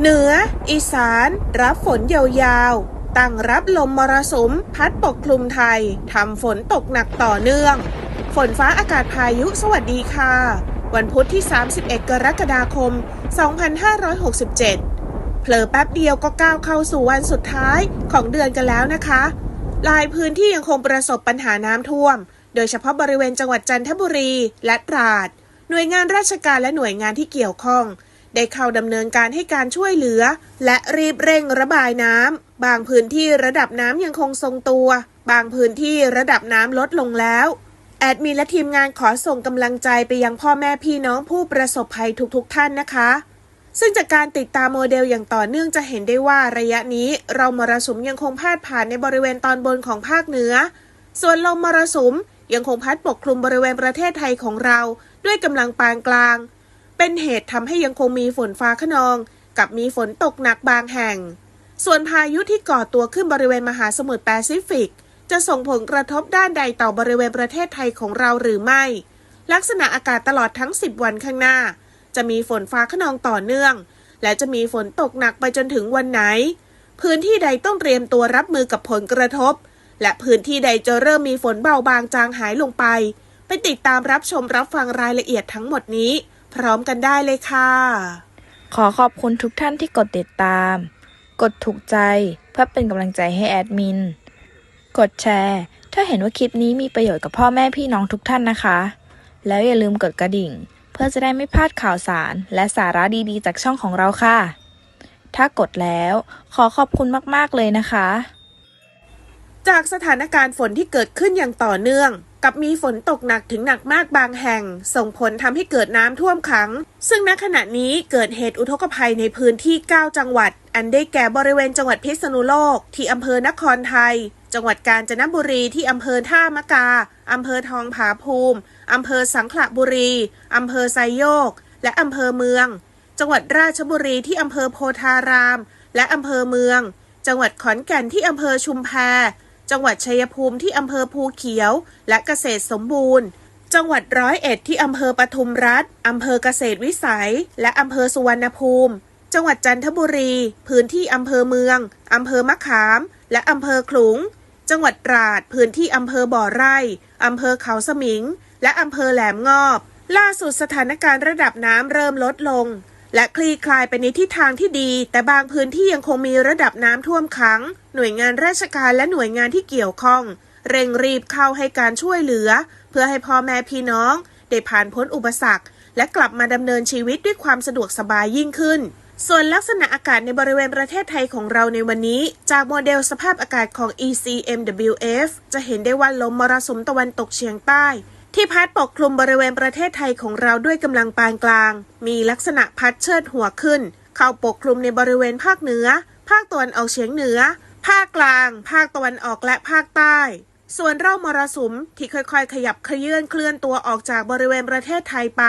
เหนือ อีสาน รับฝนยาวๆ ตั้งรับลมมรสุม พัดปกคลุมไทยทำฝนตกหนักต่อเนื่อง ฝนฟ้าอากาศพายุสวัสดีค่ะ วันพุธที่ 31 กรกฎาคม 2567 เผลอแป๊บเดียวก็ก้าวเข้าสู่วันสุดท้ายของเดือนกันแล้วนะคะหลายพื้นที่ยังคงประสบปัญหาน้ำท่วม โดยเฉพาะบริเวณจังหวัดจันทบุรีและตราด หน่วยงานราชการและหน่วยงานที่เกี่ยวข้อง ได้เข้าดำเนินการให้การช่วยเหลือ และรีบเร่งระบายน้ำ บางพื้นที่ระดับน้ำยังคงทรงตัว บางพื้นที่ระดับน้ำลดลงแล้ว แอดมินและทีมงานขอส่งกำลังใจไปยังพ่อแม่พี่น้องผู้ประสบภัยทุกๆทท่านนะคะ ซึ่งจากการติดตามโมเดลอย่างต่อเนื่องจะเห็นได้ว่าระยะนี้ เรามรสุมยังคงพาดผ่านในบริเวณตอนบนของภาคเหนือ ส่วนลมมรสุมยังคงพัดปกคลุมบริเวณประเทศไทยของเรา ด้วยกำลังปานกลาง เป็นเหตุทำให้ยังคงมีฝนฟ้าขนอง กับมีฝนตกหนักบางแห่ง ส่วนพายุที่ก่อตัวขึ้นบริเวณมหาสมุทรแปซิฟิก จะส่งผลกระทบด้านใดต่อบริเวณประเทศไทยของเราหรือไม่ ลักษณะอากาศตลอดทั้ง 10 วันข้างหน้า จะมีฝนฟ้าขนองต่อเนื่อง และจะมีฝนตกหนักไปจนถึงวันไหน พื้นที่ใดต้องเตรียมตัวรับมือกับผลกระทบ และพื้นที่ใดจะเริ่มมีฝนเบาบางจางหายลงไป ไปติดตามรับชมรับฟังรายละเอียดทั้งหมดนี้ พร้อมกันได้เลยค่ะ ขอขอบคุณทุกท่านที่กดติดตาม กดถูกใจเพื่อเป็นกำลังใจให้แอดมิน กดแชร์ ถ้าเห็นว่าคลิปนี้มีประโยชน์กับพ่อแม่พี่น้องทุกท่านนะคะ แล้วอย่าลืมกดกระดิ่ง เพื่อจะได้ไม่พลาดข่าวสารและสาระดีๆ จากช่องของเราค่ะ ถ้ากดแล้วขอขอบคุณมากๆเลยนะคะ จากสถานการณ์ฝนที่เกิดขึ้นอย่างต่อเนื่อง กับมีฝนตกหนักถึงหนักมากบางแห่ง ส่งผลทำให้เกิดน้ำท่วมขัง ซึ่งณขณะนี้เกิดเหตุอุทกภัยในพื้นที่ 9 จังหวัด อันได้แก่บริเวณจังหวัดพิษณุโลก ที่อำเภอนครไทย จังหวัดกาญจนบุรีที่อำเภอท่ามะกาอำเภอทองผาภูมิอำเภอสังขละบุรีอำเภอไซโยก และอำเภอเมือง จังหวัดราชบุรีที่อำเภอโพธาราม และอำเภอเมือง จังหวัดขอนแก่นที่อำเภอชุมแพ จังหวัดชัยภูมิที่อำเภอภูเขียว และเกษตรสมบูรณ์ จังหวัดร้อยเอ็ดที่อำเภอปทุมรัฐอำเภอเกษตรวิสัย และอำเภอสุวรรณภูมิ จังหวัดจันทบุรี พื้นที่อำเภอเมืองอำเภอมะขาม และอำเภอขลุง จังหวัดตราด พื้นที่อำเภอบ่อไร่อำเภอเขาสมิง และอำเภอแหลมงอบ ล่าสุดสถานการณ์ระดับน้ำเริ่มลดลง และคลี่คลายไปในทิศทางที่ดี แต่บางพื้นที่ยังคงมีระดับน้ำท่วมขัง หน่วยงานราชการและหน่วยงานที่เกี่ยวข้อง เร่งรีบเข้าให้การช่วยเหลือ เพื่อให้พ่อแม่พี่น้อง ได้ผ่านพ้นอุปสรรค และกลับมาดำเนินชีวิตด้วยความสะดวกสบายยิ่งขึ้น ส่วนลักษณะอากาศในบริเวณประเทศไทยของเราในวันนี้ จากโมเดลสภาพอากาศของ ECMWF จะเห็นได้ว่าลมมรสุมตะวันตกเฉียงใต้ ที่พัดปกคลุมบริเวณประเทศไทยของเราด้วยกำลังปานกลาง มีลักษณะพัดเชิดหัวขึ้น เข้าปกคลุมในบริเวณภาคเหนือ ภาคตะวันออกเฉียงเหนือ ภาคกลาง ภาคตะวันออกและภาคใต้ ส่วนร่องมรสุมที่ค่อยๆ ขยับเขยื่นเคลื่อนตัวออกจากบริเวณประเทศไทยไป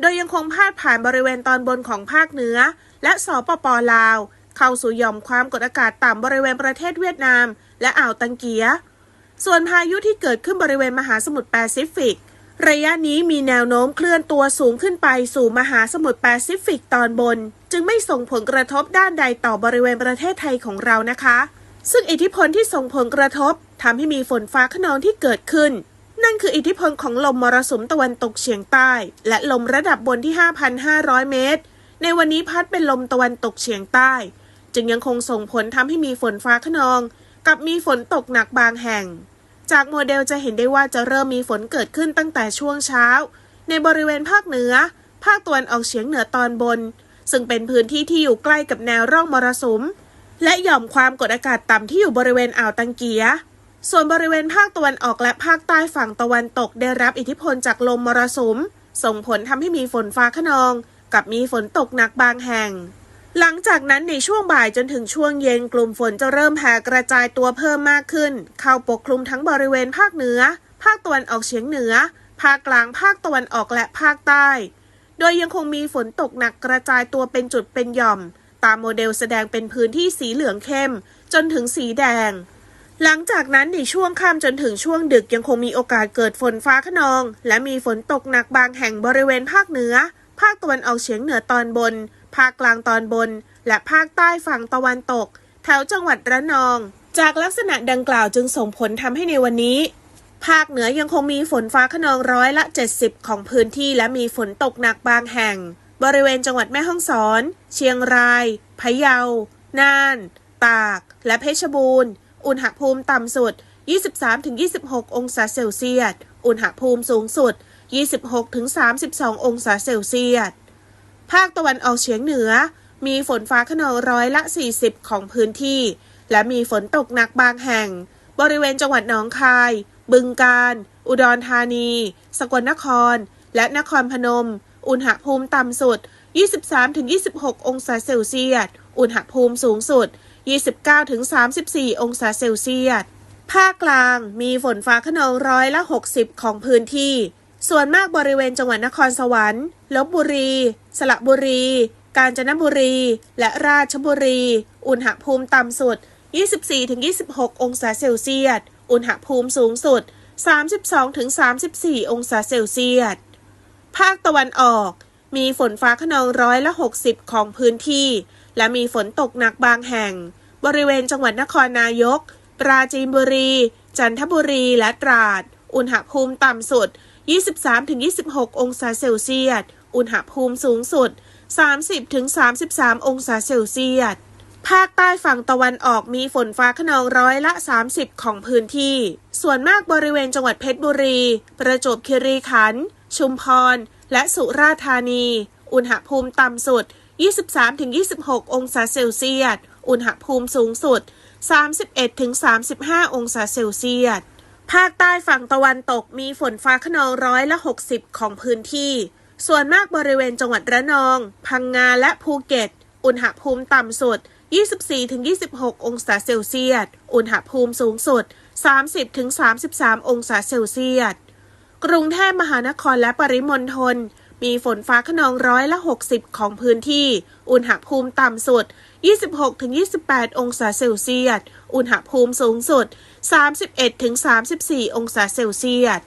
โดยยังคงพาดผ่านบริเวณตอนบนของภาคเหนือ และสปปลาว เข้าสู่หย่อมความกดอากาศต่ำบริเวณประเทศเวียดนาม และอ่าวตังเกีย ส่วนพายุที่เกิดขึ้นบริเวณมหาสมุทรแปซิฟิก ระยะนี้มีแนวโน้มเคลื่อนตัวสูงขึ้นไปสู่มหาสมุทรแปซิฟิกตอนบน จึงไม่ส่งผลกระทบด้านใดต่อบริเวณประเทศไทยของเรานะคะ ซึ่งอิทธิพลที่ส่งผลกระทบทำให้มีฝนฟ้าขนองที่เกิดขึ้น นั่นคืออิทธิพลของลมมรสุมตะวันตกเฉียงใต้ และลมระดับบนที่ 5,500 เมตร ในวันนี้พัดเป็นลมตะวันตกเฉียงใต้ จึงยังคงส่งผลทำให้มีฝนฟ้าขนอง กับมีฝนตกหนักบางแห่ง จากโมเดลจะเห็นได้ว่าจะเริ่มมีฝนเกิดขึ้นตั้งแต่ช่วงเช้า ในบริเวณภาคเหนือ ภาคตะวันออกเฉียงเหนือตอนบน ซึ่งเป็นพื้นที่ที่อยู่ใกล้กับแนวร่องมรสุม และหย่อมความกดอากาศต่ำที่อยู่บริเวณอ่าวตังเกีย ส่วนบริเวณภาคตะวันออกและภาคใต้ฝั่งตะวันตกได้รับอิทธิพลจากลมมรสุม ส่งผลทำให้มีฝนฟ้าขนอง กับมีฝนตกหนักบางแห่ง หลังจากนั้นในช่วงบ่ายจนถึงช่วงเย็นกลุ่มฝนจะเริ่มแผ่กระจายตัวเพิ่มมากขึ้น เข้าปกคลุมทั้งบริเวณภาคเหนือ ภาคตะวันออกเฉียงเหนือ ภาคกลาง ภาคตะวันออกและภาคใต้ โดยยังคงมีฝนตกหนักกระจายตัวเป็นจุดเป็นหย่อม ตามโมเดลแสดงเป็นพื้นที่สีเหลืองเข้ม จนถึงสีแดง หลังจากนั้นในช่วงค่ำจนถึงช่วงดึกยังคงมีโอกาสเกิดฝนฟ้าขนอง และมีฝนตกหนักบางแห่งบริเวณภาคเหนือ ภาคตะวันออกเฉียงเหนือตอนบน ภาคกลางตอนบน และภาคใต้ฝั่งตะวันตก แถวจังหวัดระนอง จากลักษณะดังกล่าวจึงส่งผลทำให้ในวันนี้ ภาคเหนือยังคงมีฝนฟ้าขนองร้อยละ 70 ของพื้นที่และมีฝนตกหนักบางแห่ง บริเวณจังหวัดแม่ฮ่องสอน เชียงราย พะเยา น่าน ตาก และเพชรบูรณ์ อุณหภูมิต่ำสุด 23-26 องศาเซลเซียส อุณหภูมิสูงสุด 26-32 องศาเซลเซียส ภาคตะวันออกเฉียงเหนือ มีฝนฟ้าขนองร้อยละ 40 ของพื้นที่ และมีฝนตกหนักบางแห่ง บริเวณจังหวัดหนองคาย บึงกาฬ อุดรธานี สกลนคร และนครพนม อุณหภูมิต่ำสุด 23-26 องศาเซลเซียส อุณหภูมิสูงสุด 29-34 องศาเซลเซียส ภาคกลางมีฝนฟ้าขนองร้อยละ 60 ของพื้นที่ ส่วนมากบริเวณจังหวัดนครสวรรค์ลบบุรี สระบุรี กาญจนบุรี และราชบุรี อุณหภูมิต่ำสุด 24-26 องศาเซลเซียส อุณหภูมิสูงสุด 32-34 องศาเซลเซียส ภาคตะวันออก มีฝนฟ้าขนองร้อยละ 60 ของพื้นที่ และมีฝนตกหนักบางแห่ง บริเวณจังหวัดนครนายก ปราจีนบุรี จันทบุรี และตราด อุณหภูมิต่ำสุด 23-26 องศาเซลเซียส อุณหภูมิสูงสุด 30-33 องศาเซลเซียส ภาคใต้ฝั่งตะวันออกมีฝนฟ้าขนองร้อยละ 30 ของพื้นที่ ส่วนมากบริเวณจังหวัดเพชรบุรี ประจวบคีรีขันธ์ ชุมพร และสุราษฎร์ธานี อุณหภูมิต่ำสุด 23-26 องศาเซลเซียส อุณหภูมิสูงสุด 31-35 องศาเซลเซียส ภาคใต้ฝั่งตะวันตกมีฝนฟ้าขนองร้อยละ 60 ของพื้นที่ ส่วนมากบริเวณจังหวัดระนอง พังงาและภูเก็ต อุณหภูมิต่ำสุด 24-26 องศาเซลเซียส อุณหภูมิสูงสุด 30-33 องศาเซลเซียส กรุงเทพมหานครและปริมณฑลมีฝนฟ้าขนองร้อยละ 60 ของพื้นที่ อุณหภูมิต่ำสุด 26-28 องศาเซลเซียส อุณหภูมิสูงสุด 31-34 องศาเซลเซียส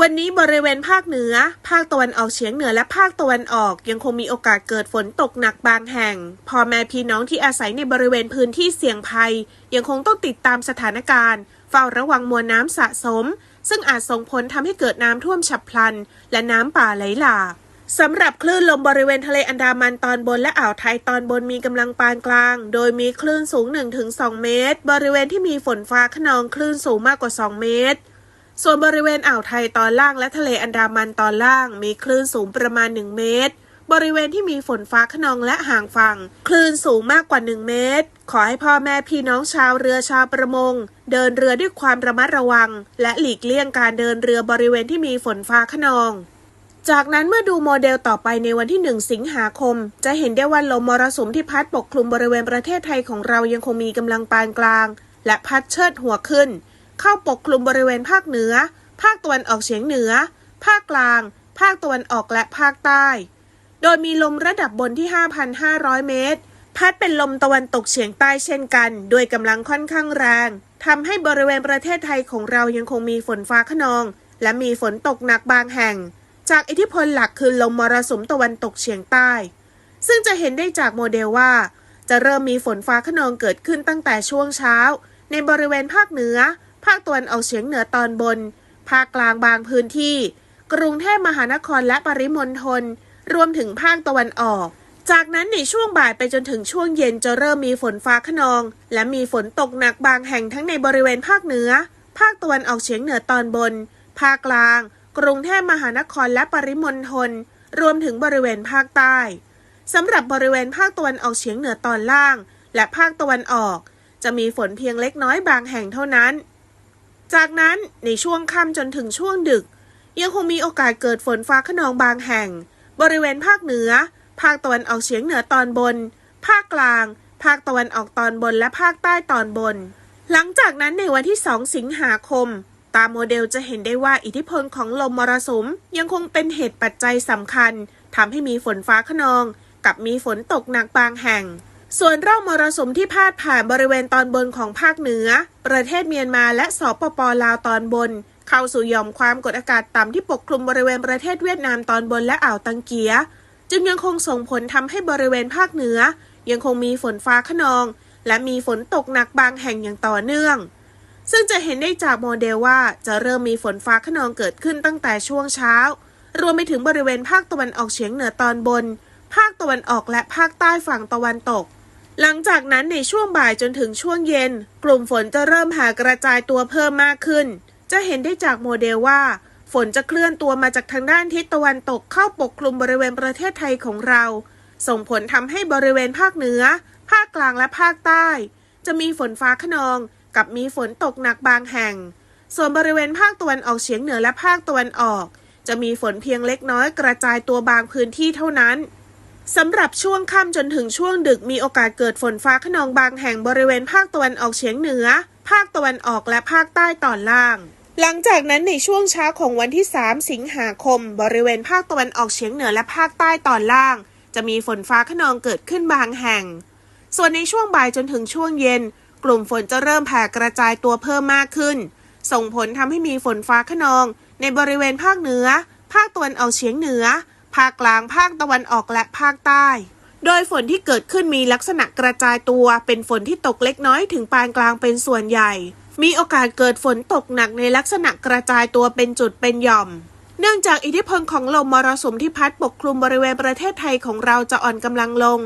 วันนี้บริเวณภาคเหนือ ภาคตะวันออกเฉียงเหนือและภาคตะวันออกยังคงมีโอกาสเกิดฝนตกหนักบางแห่ง พ่อแม่พี่น้องที่อาศัยในบริเวณพื้นที่เสี่ยงภัย ยังคงต้องติดตามสถานการณ์ เฝ้าระวังมวลน้ำสะสม ซึ่งอาจส่งผลทำให้เกิดน้ำท่วมฉับพลัน และน้ำป่าไหลหลาก สำหรับคลื่นลมบริเวณทะเลอันดามันตอนบนและอ่าวไทยตอนบนมีกำลังปานกลาง โดยมีคลื่นสูง 1-2 เมตร บริเวณที่มีฝนฟ้าขนองคลื่นสูงมากกว่า 2 เมตร ส่วนบริเวณอ่าวไทยตอนล่างและทะเลอันดามันตอนล่าง มีคลื่นสูงประมาณ 1 เมตร บริเวณที่มีฝนฟ้าขนองและห่างฝั่ง คลื่นสูงมากกว่า 1 เมตร ขอให้พ่อแม่พี่น้องชาวเรือชาวประมง เดินเรือด้วยความระมัดระวัง และหลีกเลี่ยงการเดินเรือบริเวณที่มีฝนฟ้าขนอง จากนั้นเมื่อดูโมเดลต่อไปในวันที่ 1 สิงหาคม จะเห็นได้ว่าลมมรสุมที่พัดปกคลุมบริเวณประเทศไทยของเรายังคงมีกำลังปานกลาง และพัดเชิดหัวขึ้น เข้าปกคลุมบริเวณภาคเหนือ ภาคตะวันออกเฉียงเหนือ ภาคกลาง ภาคตะวันออกและภาคใต้ โดยมีลมระดับบนที่ 5,500 เมตร พัดเป็นลมตะวันตกเฉียงใต้เช่นกันด้วยกำลังค่อนข้างแรงทำให้บริเวณประเทศไทยของเรายังคงมีฝนฟ้าขนอง และมีฝนตกหนักบางแห่ง จากอิทธิพลหลักคือลมมรสุมตะวันตกเฉียงใต้ ซึ่งจะเห็นได้จากโมเดลว่า จะเริ่มมีฝนฟ้าขนองเกิดขึ้นตั้งแต่ช่วงเช้า ในบริเวณภาคเหนือ ภาคตะวันออกเฉียงเหนือตอนบน ภาคกลางบางพื้นที่ กรุงเทพมหานครและปริมณฑลรวมถึงภาคตะวันออก จากนั้นในช่วงบ่ายไปจนถึงช่วงเย็นจะเริ่มมีฝนฟ้าขนอง และมีฝนตกหนักบางแห่งทั้งในบริเวณภาคเหนือ ภาคตะวันออกเฉียงเหนือตอนบน ภาคกลาง กรุงเทพมหานครและปริมณฑลรวมถึงบริเวณภาคใต้สำหรับบริเวณภาคตะวันออกเฉียงเหนือตอนล่าง และภาคตะวันออก จะมีฝนเพียงเล็กน้อยบางแห่งเท่านั้น จากนั้นในช่วงค่ำจนถึงช่วงดึก ยังคงมีโอกาสเกิดฝนฟ้าขนองบางแห่ง บริเวณภาคเหนือ ภาคตะวันออกเฉียงเหนือตอนบน ภาคกลาง ภาคตะวันออกตอนบนและภาคใต้ตอนบน หลังจากนั้นในวันที่ 2 สิงหาคม ตามโมเดลจะเห็นได้ว่าอิทธิพลของลมมรสุมยังคงเป็นเหตุปัจจัยสำคัญทำให้มีฝนฟ้าขนอง กับมีฝนตกหนักบางแห่ง ส่วนร่องมรสุมที่พาดผ่านบริเวณตอนบนของภาคเหนือ ประเทศเมียนมาและสปปลาวตอนบน เข้าสู่ย่อมความกดอากาศต่ำที่ปกคลุมบริเวณประเทศเวียดนามตอนบนและอ่าวตังเกีย จึงยังคงส่งผลทำให้บริเวณภาคเหนือ ยังคงมีฝนฟ้าขนอง และมีฝนตกหนักบางแห่งอย่างต่อเนื่อง ซึ่งจะเห็นได้จากโมเดลว่าจะเริ่มมีฝนฟ้าขนองเกิดขึ้นตั้งแต่ช่วงเช้า รวมไปถึงบริเวณภาคตะวันออกเฉียงเหนือตอนบน ภาคตะวันออกและภาคใต้ฝั่งตะวันตก หลังจากนั้นในช่วงบ่ายจนถึงช่วงเย็น กลุ่มฝนจะเริ่มแผ่กระจายตัวเพิ่มมากขึ้น จะเห็นได้จากโมเดลว่า ฝนจะเคลื่อนตัวมาจากทางด้านทิศตะวันตกเข้าปกคลุมบริเวณประเทศไทยของเรา ส่งผลทำให้บริเวณภาคเหนือ ภาคกลางและภาคใต้ จะมีฝนฟ้าขนอง กับมีฝนตกหนักบางแห่ง ส่วนบริเวณภาคตะวันออกเฉียงเหนือและภาคตะวันออก จะมีฝนเพียงเล็กน้อยกระจายตัวบางพื้นที่เท่านั้นสำหรับช่วงค่ำจนถึงช่วงดึกมีโอกาสเกิดฝนฟ้าขนองบางแห่งบริเวณภาคตะวันออกเฉียงเหนือ ภาคตะวันออกและภาคใต้ตอนล่าง หลังจากนั้นในช่วงเช้าของวันที่ 3 สิงหาคม บริเวณภาคตะวันออกเฉียงเหนือและภาคใต้ตอนล่าง จะมีฝนฟ้าขนองเกิดขึ้นบางแห่ง ส่วนในช่วงบ่ายจนถึงช่วงเย็น กลุ่มฝนจะเริ่มแผ่กระจายตัวเพิ่มมากขึ้น ส่งผลทำให้มีฝนฟ้าขนอง ในบริเวณภาคเหนือ ภาคตะวันออกเฉียงเหนือ ภาคกลาง ภาคตะวันออกและภาคใต้ โดยฝนที่เกิดขึ้นมีลักษณะกระจายตัว เป็นฝนที่ตกเล็กน้อยถึงปานกลางเป็นส่วนใหญ่ มีโอกาสเกิดฝนตกหนักในลักษณะกระจายตัวเป็นจุดเป็นหย่อมเนื่องจากอิทธิพลของลมมรสุมที่พัดปกคลุมบริเวณประเทศไทยของเราจะอ่อนกำลังลง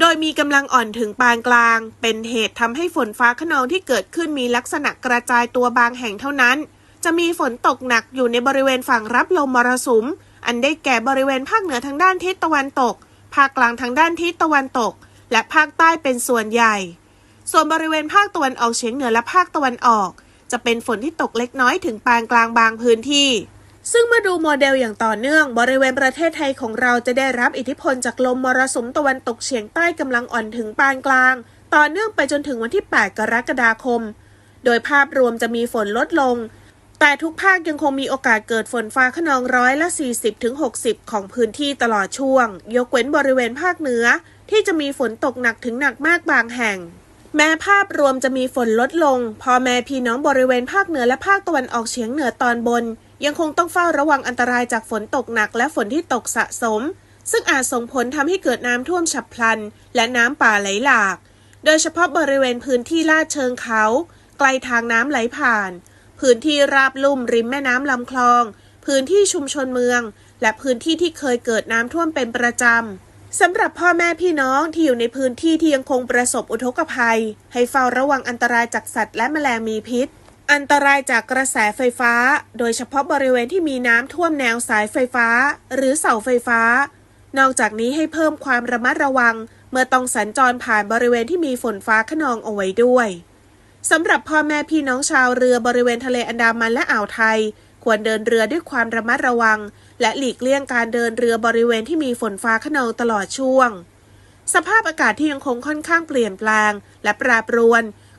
โดยมีกำลังอ่อนถึงปานกลาง เป็นเหตุทำให้ฝนฟ้าขนองที่เกิดขึ้นมีลักษณะกระจายตัวบางแห่งเท่านั้น จะมีฝนตกหนักอยู่ในบริเวณฝั่งรับลมมรสุม อันได้แก่บริเวณภาคเหนือทางด้านทิศตะวันตก ภาคกลางทางด้านทิศตะวันตก และภาคใต้เป็นส่วนใหญ่ ส่วนบริเวณภาคตะวันออกเฉียงเหนือและภาคตะวันออก จะเป็นฝนที่ตกเล็กน้อยถึงปานกลางบางพื้นที่ ซึ่งเมื่อดูโมเดลอย่างต่อเนื่อง บริเวณประเทศไทยของเราจะได้รับอิทธิพลจากลมมรสุมตะวันตกเฉียงใต้กำลังอ่อนถึงปานกลาง ต่อเนื่องไปจนถึงวันที่ 8 กรกฎาคม โดยภาพรวมจะมีฝนลดลง แต่ทุกภาคยังคงมีโอกาสเกิดฝนฟ้าขนองร้อยละ 40ถึง60 ของพื้นที่ตลอดช่วง ยกเว้นบริเวณภาคเหนือ ที่จะมีฝนตกหนักถึงหนักมากบางแห่งแม้ภาพรวมจะมีฝนลดลง พอแม่พี่น้องบริเวณภาคเหนือและภาคตะวันออกเฉียงเหนือตอนบน ยังคงต้องเฝ้าระวังอันตรายจากฝนตกหนักและฝนที่ตกสะสม ซึ่งอาจส่งผลทำให้เกิดน้ำท่วมฉับพลัน และน้ำป่าไหลหลาก โดยเฉพาะบริเวณพื้นที่ลาดเชิงเขา ไกลทางน้ำไหลผ่าน พื้นที่ราบลุ่มริมแม่น้ำลำคลอง พื้นที่ชุมชนเมือง และพื้นที่ที่เคยเกิดน้ำท่วมเป็นประจำสำหรับพ่อแม่พี่น้องที่อยู่ในพื้นที่ที่ยังคงประสบอุทกภัย ให้เฝ้าระวังอันตรายจากสัตว์และแมลงมีพิษ อันตรายจากกระแสไฟฟ้า โดยเฉพาะบริเวณที่มีน้ำท่วมแนวสายไฟฟ้า หรือเสาไฟฟ้า นอกจากนี้ให้เพิ่มความระมัดระวัง เมื่อต้องสัญจรผ่านบริเวณที่มีฝนฟ้าขนองเอาไว้ด้วยสำหรับพ่อแม่พี่น้องชาวเรือบริเวณทะเลอันดามันและอ่าวไทย ควรเดินเรือด้วยความระมัดระวัง และหลีกเลี่ยงการเดินเรือบริเวณที่มีฝนฟ้าขนองตลอดช่วง สภาพอากาศที่ยังคงค่อนข้างเปลี่ยนแปลง และแปรปรวน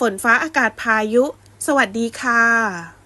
ฝนฟ้าอากาศพายุ สวัสดีค่ะ